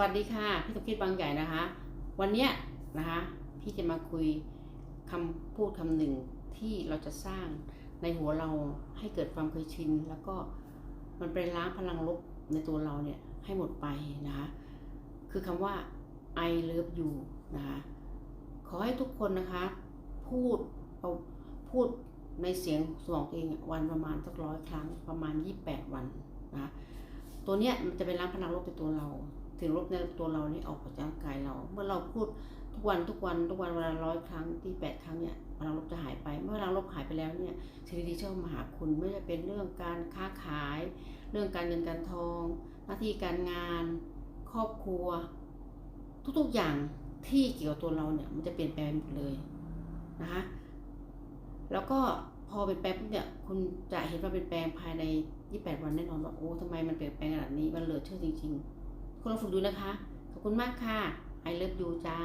วัสดีค่ะพี่สมคิดบางใหญ่นะคะ วันเนี้ยนะคะพี่จะมาคุยคำพูดคำหนึ่งที่เราจะสร้างในหัวเราให้เกิดความเคยชิน แล้วก็มันไปล้างพลังลบในตัวเราเนี่ยให้หมดไปนะคะคือคำว่า I love you นะคะขอให้ทุกคนนะคะ พูดเอาพูดในเสียงสมองเองวันประมาณสักร้อยครั้งประมาณ 28 วันนะคะตัวเนี้ยมันจะไปล้างพลังลบในตัวเรา ถึงลบในตัวเรานี่ออกจากร่างกายเรา เมื่อเราพูดทุกวันทุกวันทุกวันเวลาร้อยครั้งที่แปดครั้งเนี่ยพลังลบจะหายไป เมื่อพลังลบหายไปแล้วเนี่ยสิ่งดีๆจะมาหาคุณไม่ว่าจะเป็นเรื่องการค้าขาย เรื่องการเงินการทอง หน้าที่การงาน ครอบครัว ทุกๆอย่างที่เกี่ยวกับตัวเราเนี่ยมันจะเปลี่ยนแปลงหมดเลยนะคะแล้วก็พอเปลี่ยนแปลงปุ๊บเนี่ยคุณจะเห็นว่าเปลี่ยนแปลงภายใน 28 วันแน่นอนว่าโอ้ทำไมมันเปลี่ยนแปลงขนาดนี้มันเหลือเชื่อจริง ๆ คุณลองฝึกดูนะคะ ขอบคุณมากค่ะ I love you จ้า